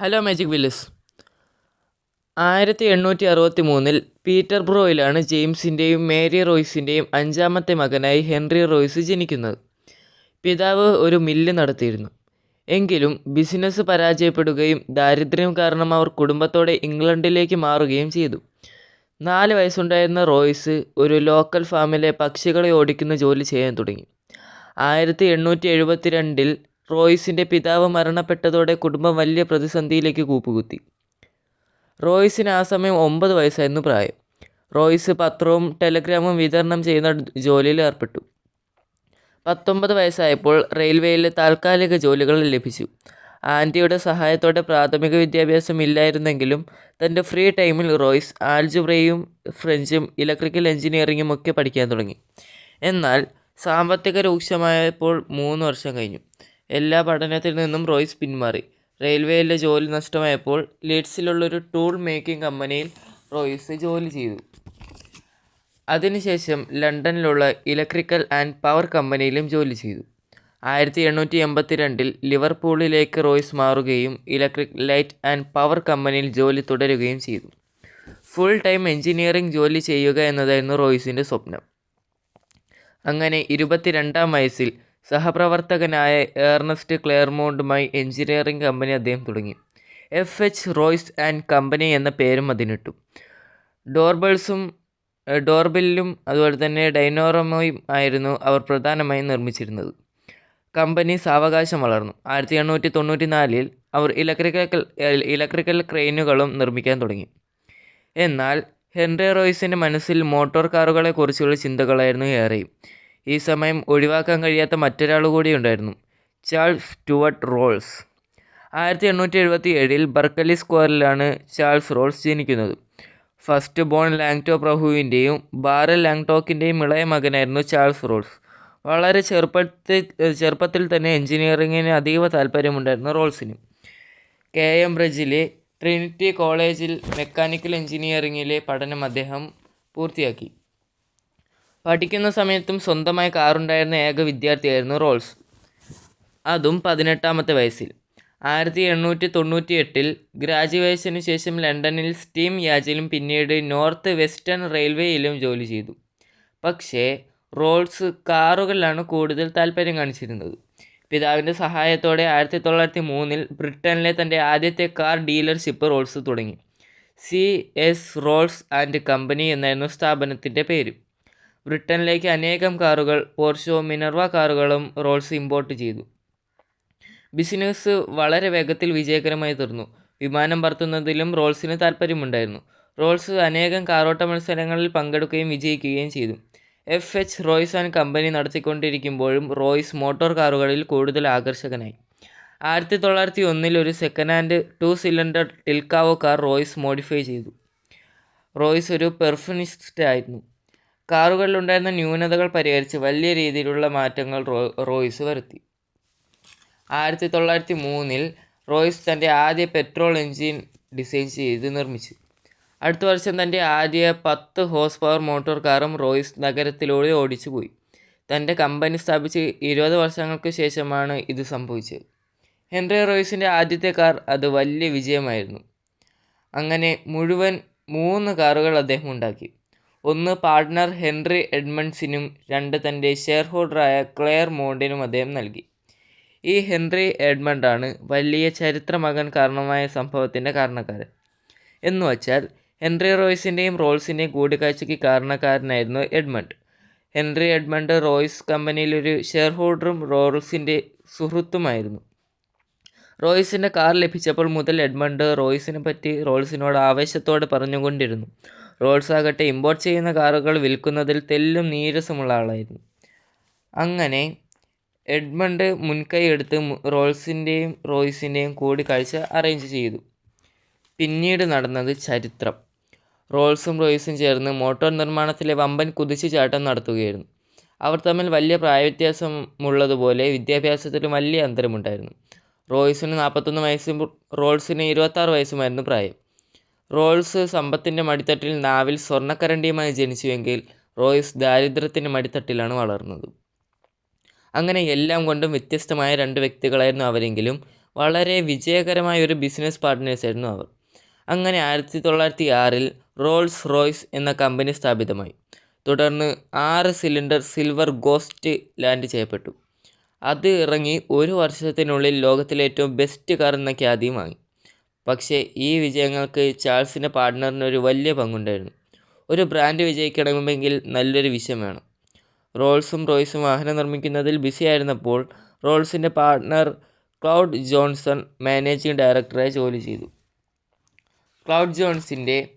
Hello magic Willis ആയിരത്തി എണ്ണൂറ്റി അറുപത്തി മൂന്നിൽ പീറ്റർ ബ്രോയിലാണ് ജെയിംസിന്റെയും മേരി റോയ്സിന്റെയും അഞ്ചാമത്തെ മകനായി ഹെൻറി റോയ്സ് ജനിക്കുന്നത്. പിതാവ് ഒരു മില്ല് നടത്തിയിരുന്നു. എങ്കിലും ബിസിനസ് പരാജയപ്പെടുകയും ദാരിദ്ര്യം കാരണം അവർ കുടുംബത്തോടെ ഇംഗ്ലണ്ടിലേക്ക് മാറുകയും ചെയ്തു. നാല് വയസ്സുണ്ടായിരുന്ന റോയ്സ് ഒരു ലോക്കൽ ഫാമിലെ പക്ഷികളെ ഓടിക്കുന്ന ജോലി ചെയ്യാൻ തുടങ്ങി. ആയിരത്തി എണ്ണൂറ്റി എഴുപത്തി രണ്ടിൽ റോയ്സിന്റെ പിതാവ് മരണപ്പെട്ടതോടെ കുടുംബം വലിയ പ്രതിസന്ധിയിലേക്ക് കൂപ്പുകുത്തി. റോയ്സിന് ആ സമയം ഒമ്പത് വയസ്സായിരുന്നു പ്രായം. റോയ്സ് പത്രവും ടെലഗ്രാമും വിതരണം ചെയ്യുന്ന ജോലിയിൽ ഏർപ്പെട്ടു. പത്തൊമ്പത് വയസ്സായപ്പോൾ റെയിൽവേയിലെ താൽക്കാലിക ജോലികൾ ലഭിച്ചു. ആന്റിയുടെ സഹായത്തോടെ പ്രാഥമിക വിദ്യാഭ്യാസം ഇല്ലായിരുന്നെങ്കിലും തന്റെ ഫ്രീ ടൈമിൽ റോയ്സ് ആൽജുബ്രയും ഫ്രഞ്ചും ഇലക്ട്രിക്കൽ എഞ്ചിനീയറിങ്ങും ഒക്കെ പഠിക്കാൻ തുടങ്ങി. എന്നാൽ സാമ്പത്തിക രൂക്ഷമായപ്പോൾ മൂന്ന് വർഷം കഴിഞ്ഞു. എല്ലാ പഠനത്തിൽ നിന്നും റോയ്സ് പിന്മാറി. റെയിൽവേയിലെ ജോലി നഷ്ടമായപ്പോൾ ലീഡ്സിലുള്ളൊരു ടൂൾ മേക്കിംഗ് കമ്പനിയിൽ റോയ്സ് ജോലി ചെയ്തു. അതിനുശേഷം ലണ്ടനിലുള്ള ഇലക്ട്രിക്കൽ ആൻഡ് പവർ കമ്പനിയിലും ജോലി ചെയ്തു. ആയിരത്തി എണ്ണൂറ്റി എൺപത്തി രണ്ടിൽ ലിവർപൂളിലേക്ക് റോയ്സ് മാറുകയും ഇലക്ട്രിക് ലൈറ്റ് ആൻഡ് പവർ കമ്പനിയിൽ ജോലി തുടരുകയും ചെയ്തു. ഫുൾ ടൈം എഞ്ചിനീയറിംഗ് ജോലി ചെയ്യുക എന്നതായിരുന്നു റോയ്സിന്റെ സ്വപ്നം. അങ്ങനെ ഇരുപത്തിരണ്ടാം വയസ്സിൽ സഹപ്രവർത്തകനായ ഏർണസ്റ്റ് ക്ലെയർമോണ്ടുമായി എഞ്ചിനീയറിംഗ് കമ്പനി അദ്ദേഹം തുടങ്ങി. F. H. Royce and company എന്ന പേരും അതിനിട്ടു. ഡോർബൽസും ഡോർബെല്ലും അതുപോലെ തന്നെ ഡൈനോറമയും ആയിരുന്നു അവർ പ്രധാനമായും നിർമ്മിച്ചിരുന്നത്. കമ്പനി സാവകാശം വളർന്നു. ആയിരത്തി എണ്ണൂറ്റി തൊണ്ണൂറ്റി നാലിൽ അവർ ഇലക്ട്രിക്കൽ ഇലക്ട്രിക്കൽ ക്രെയിനുകളും നിർമ്മിക്കാൻ തുടങ്ങി. എന്നാൽ ഹെൻറി റോയ്സിന്റെ മനസ്സിൽ മോട്ടോർ കാറുകളെക്കുറിച്ചുള്ള ചിന്തകളായിരുന്നു ഏറെയും. ഈ സമയം ഒഴിവാക്കാൻ കഴിയാത്ത മറ്റൊരാൾ കൂടി ഉണ്ടായിരുന്നു. Charles Stuart Rolls. ആയിരത്തി എണ്ണൂറ്റി എഴുപത്തി ഏഴിൽ ബർക്കലി സ്ക്വയറിലാണ് ചാൾസ് റോൾസ് ജനിക്കുന്നത്. ഫസ്റ്റ് ബോൺ ലാങ്ടോ പ്രഭുവിന്റെയും ബാറൽ ലാങ്ടോക്കിന്റെയും ഇളയ മകനായിരുന്നു ചാൾസ് റോൾസ്. വളരെ ചെറുപ്പത്തിൽ ചെറുപ്പത്തിൽ തന്നെ എഞ്ചിനീയറിങ്ങിന് അതീവ താല്പര്യമുണ്ടായിരുന്നു റോൾസിന്. കെ എം ബ്രിഡ്ജിലെ ട്രിനിറ്റി കോളേജിൽ മെക്കാനിക്കൽ എഞ്ചിനീയറിങ്ങിലെ പഠനം അദ്ദേഹം പൂർത്തിയാക്കി. പഠിക്കുന്ന സമയത്തും സ്വന്തമായി കാറുണ്ടായിരുന്ന ഏക വിദ്യാർത്ഥിയായിരുന്നു റോൾസ് അതും പതിനെട്ടാമത്തെ വയസ്സിൽ. ആയിരത്തി എണ്ണൂറ്റി തൊണ്ണൂറ്റി എട്ടിൽ ഗ്രാജുവേഷന് ശേഷം ലണ്ടനിൽ സ്റ്റീം യാജിലും പിന്നീട് നോർത്ത് വെസ്റ്റേൺ റെയിൽവേയിലും ജോലി ചെയ്തു. പക്ഷേ റോൾസ് കാറുകളിലാണ് കൂടുതൽ താല്പര്യം കാണിച്ചിരുന്നത്. പിതാവിന്റെ സഹായത്തോടെ ആയിരത്തി തൊള്ളായിരത്തി മൂന്നിൽ ബ്രിട്ടനിലെ തന്റെ ആദ്യത്തെ കാർ ഡീലർഷിപ്പ് റോൾസ് തുടങ്ങി. C. S. Rolls and company എന്നായിരുന്നു സ്ഥാപനത്തിന്റെ പേര്. ബ്രിട്ടനിലേക്ക് അനേകം കാറുകൾ പോർഷോ മിനർവ കാറുകളും റോൾസ് ഇമ്പോർട്ട് ചെയ്തു. ബിസിനസ് വളരെ വേഗത്തിൽ വിജയകരമായി തീർന്നു. വിമാനം പറത്തുന്നതിലും റോൾസിന് താല്പര്യമുണ്ടായിരുന്നു റോൾസ് അനേകം കാറോട്ട മത്സരങ്ങളിൽ പങ്കെടുക്കുകയും വിജയിക്കുകയും ചെയ്തു. F. H. Royce and company നടത്തിക്കൊണ്ടിരിക്കുമ്പോഴും Royce motor കാറുകളിൽ കൂടുതൽ ആകർഷകനായി. ആയിരത്തി തൊള്ളായിരത്തി ഒന്നിൽ ഒരു സെക്കൻഡ് ഹാൻഡ് ടു സിലിണ്ടർ ടിൽക്കാവോ കാർ റോയ്സ് മോഡിഫൈ ചെയ്തു. റോയ്സ് ഒരു പെർഫനിസ്റ്റ് ആയിരുന്നു. കാറുകളിലുണ്ടായിരുന്ന ന്യൂനതകൾ പരിഹരിച്ച് വലിയ രീതിയിലുള്ള മാറ്റങ്ങൾ റോയ്സ് വരുത്തി. ആയിരത്തി തൊള്ളായിരത്തി മൂന്നിൽ റോയ്സ് തന്റെ ആദ്യ പെട്രോൾ എഞ്ചിൻ ഡിസൈൻ ചെയ്ത് നിർമ്മിച്ചു. അടുത്ത വർഷം തന്റെ ആദ്യ പത്ത് ഹോഴ്സ് പവർ മോട്ടോർ കാറും റോയ്സ് നഗരത്തിലൂടെ ഓടിച്ചു പോയി തന്റെ കമ്പനി സ്ഥാപിച്ച് ഇരുപത് വർഷങ്ങൾക്ക് ശേഷമാണ് ഇത് സംഭവിച്ചത്. ഹെൻറി റോയ്സിന്റെ ആദ്യത്തെ കാർ അത് വലിയ വിജയമായിരുന്നു. അങ്ങനെ മുഴുവൻ മൂന്ന് കാറുകൾ അദ്ദേഹം ഉണ്ടാക്കി. ഒന്ന് പാർട്ട്ണർ ഹെൻറി എഡ്മണ്ട്സിനും രണ്ട് തന്റെ ഷെയർ ഹോൾഡറായ ക്ലെയർ മോണ്ടിനും അദ്ദേഹം നൽകി. ഈ ഹെൻറി എഡ്മണ്ടാണ് വലിയ ചരിത്രമകൻ കാരണമായ സംഭവത്തിന്റെ കാരണക്കാരൻ. എന്നു വച്ചാൽ ഹെൻറി റോയ്സിന്റെയും റോൾസിന്റെയും കൂടിക്കാഴ്ചയ്ക്ക് കാരണക്കാരനായിരുന്നു എഡ്മണ്ട്. ഹെൻറി എഡ്മണ്ട് റോയ്സ് കമ്പനിയിലൊരു ഷെയർ ഹോൾഡറും റോൾസിന്റെ സുഹൃത്തുമായിരുന്നു. റോയ്സിന്റെ കാർ ലഭിച്ചപ്പോൾ മുതൽ എഡ്മണ്ട് റോയ്സിനെ പറ്റി റോൾസിനോട് ആവേശത്തോടെ പറഞ്ഞുകൊണ്ടിരുന്നു. റോൾസ് ആകട്ടെ ഇമ്പോർട്ട് ചെയ്യുന്ന കാറുകൾ വിൽക്കുന്നതിൽ തെല്ലും നീരസമുള്ള ആളായിരുന്നു. അങ്ങനെ എഡ്മണ്ട് മുൻകൈ എടുത്ത് റോൾസിന്റെയും റോയ്സിന്റെയും കൂടിക്കാഴ്ച അറേഞ്ച് ചെയ്തു. പിന്നീട് നടന്നത് ചരിത്രം. റോൾസും റോയ്സും ചേർന്ന് മോട്ടോർ നിർമ്മാണത്തിലെ വമ്പൻ കുതിച്ചുചാട്ടം നടത്തുകയായിരുന്നു. അവർ തമ്മിൽ വലിയ പ്രായവ്യത്യാസമുള്ളതുപോലെ വിദ്യാഭ്യാസത്തിലും വലിയ അന്തരമുണ്ടായിരുന്നു. റോയ്സിന് നാൽപ്പത്തൊന്ന് വയസ്സും റോൾസിന് ഇരുപത്താറ് വയസ്സുമായിരുന്നു പ്രായം. റോൾസ് സമ്പത്തിന്റെ മടിത്തട്ടിൽ നാവിൽ സ്വർണക്കരണ്ടിയുമായി ജനിച്ചുവെങ്കിൽ റോയ്സ് ദാരിദ്ര്യത്തിന്റെ മടിത്തട്ടിലാണ് വളർന്നത്. അങ്ങനെ എല്ലാം കൊണ്ടും വ്യത്യസ്തമായ രണ്ട് വ്യക്തികളായിരുന്നു അവരെങ്കിലും വളരെ വിജയകരമായ ഒരു ബിസിനസ് പാർട്ട്നേഴ്സായിരുന്നു അവർ. അങ്ങനെ ആയിരത്തി തൊള്ളായിരത്തി ആറിൽ റോൾസ് റോയ്സ് എന്ന കമ്പനി സ്ഥാപിതമായി. തുടർന്ന് ആറ് സിലിണ്ടർ സിൽവർ ഗോസ്റ്റ് ലാൻഡ് ചെയ്യപ്പെട്ടു. അത് ഇറങ്ങി ഒരു വർഷത്തിനുള്ളിൽ ലോകത്തിലെ ഏറ്റവും ബെസ്റ്റ് കാർ എന്ന ഖ്യാതിയും വാങ്ങി പക്ഷേ ഈ വിജയങ്ങൾക്ക് ചാൾസിന്റെ പാർട്ട്ണറിന് ഒരു വലിയ പങ്കുണ്ടായിരുന്നു. ഒരു ബ്രാൻഡ് വിജയിക്കണമെങ്കിൽ നല്ലൊരു വിഷയം വേണം. റോൾസും റോയ്സും വാഹനം നിർമ്മിക്കുന്നതിൽ ബിസിയായിരുന്നപ്പോൾ റോൾസിന്റെ പാർട്ട്ണർ ക്ലൗഡ് ജോൺസൺ മാനേജിംഗ് ഡയറക്ടറായി ജോലി ചെയ്തു. ക്ലൗഡ് ജോൺസിന്റെ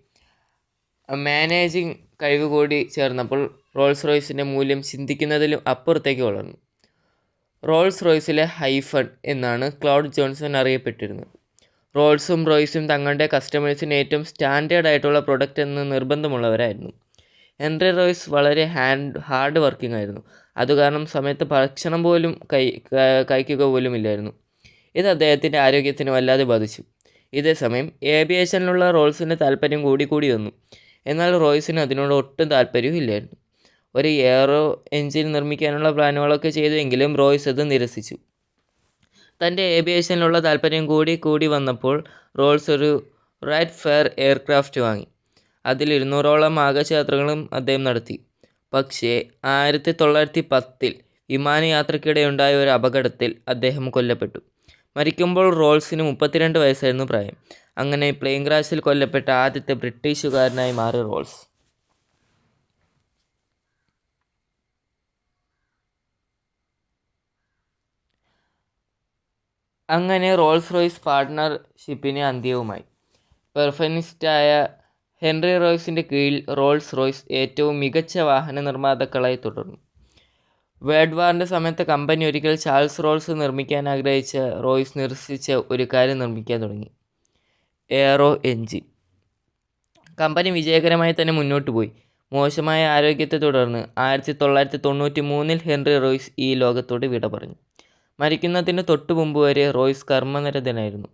മാനേജിംഗ് കഴിവ് കൂടി ചേർന്നപ്പോൾ റോൾസ് റോയ്സിന്റെ മൂല്യം ചിന്തിക്കുന്നതിലും അപ്പുറത്തേക്ക് വളർന്നു. റോൾസ് റോയ്സിലെ ഹൈഫൺ എന്നാണ് ക്ലൗഡ് ജോൺസൺ അറിയപ്പെട്ടിരുന്നത്. റോൾസും റോയ്സും തങ്ങളുടെ കസ്റ്റമേഴ്സിന് ഏറ്റവും സ്റ്റാൻഡേർഡ് ആയിട്ടുള്ള പ്രൊഡക്റ്റ് എന്ന് നിർബന്ധമുള്ളവരായിരുന്നു. ഹെൻറി റോയ്സ് വളരെ ഹാൻഡ് ഹാർഡ് വർക്കിംഗ് ആയിരുന്നു. അതുകാരണം സമയത്ത് ഭക്ഷണം പോലും കൈ കഴിക്കുക പോലും ഇല്ലായിരുന്നു. ഇത് അദ്ദേഹത്തിന്റെ ആരോഗ്യത്തിന് വല്ലാതെ ബാധിച്ചു. ഇതേസമയം ഏവിയേഷനിലുള്ള റോൾസിന്റെ താല്പര്യം കൂടി കൂടി വന്നു. എന്നാൽ റോയ്സിന് അതിനോട് ഒട്ടും താല്പര്യവും ഇല്ലായിരുന്നു. ഒരു എയറോ എഞ്ചിൻ നിർമ്മിക്കാനുള്ള പ്ലാനുകളൊക്കെ ചെയ്തുവെങ്കിലും റോയ്സ് അത് നിരസിച്ചു. തന്റെ ഏവിയേഷനിലുള്ള താല്പര്യം കൂടി കൂടി വന്നപ്പോൾ റോൾസ് ഒരു റൈറ്റ് ഫെയർ എയർക്രാഫ്റ്റ് വാങ്ങി. അതിൽ ഇരുന്നൂറോളം ആകാശയാത്രകളും അദ്ദേഹം നടത്തി. പക്ഷേ ആയിരത്തി തൊള്ളായിരത്തി പത്തിൽ വിമാനയാത്രയ്ക്കിടെ ഉണ്ടായ ഒരു അപകടത്തിൽ അദ്ദേഹം കൊല്ലപ്പെട്ടു. മരിക്കുമ്പോൾ റോൾസിന് മുപ്പത്തിരണ്ട് വയസ്സായിരുന്നു പ്രായം. അങ്ങനെ പ്ലെയിൻ ക്രാഷിൽ കൊല്ലപ്പെട്ട ആദ്യത്തെ ബ്രിട്ടീഷുകാരനായി മാറി റോൾസ്. അങ്ങനെ റോൾസ് റോയ്സ് പാർട്ട്ണർഷിപ്പിന് അന്ത്യവുമായി. പെർഫെനിസ്റ്റായ ഹെൻറി റോയ്സിന്റെ കീഴിൽ റോൾസ് റോയ്സ് ഏറ്റവും മികച്ച വാഹന നിർമ്മാതാക്കളായി തുടർന്നു. വേൾഡ് വാറിന്റെ സമയത്ത് കമ്പനി ഒരിക്കൽ ചാൾസ് റോൾസ് നിർമ്മിക്കാൻ ആഗ്രഹിച്ച റോയ്സ് നിരസിച്ച ഒരു കാര്യം നിർമ്മിക്കാൻ തുടങ്ങി. Aero engine. കമ്പനി വിജയകരമായി തന്നെ മുന്നോട്ട് പോയി. മോശമായ ആരോഗ്യത്തെ തുടർന്ന് ആയിരത്തി തൊള്ളായിരത്തി തൊണ്ണൂറ്റി മൂന്നിൽ ഹെൻറി റോയ്സ് ഈ ലോകത്തോട് വിട പറഞ്ഞു. മരിക്കുന്നതിന് തൊട്ടുമുമ്പ് വരെ റോയ്സ് കർമ്മനിരതനായിരുന്നു.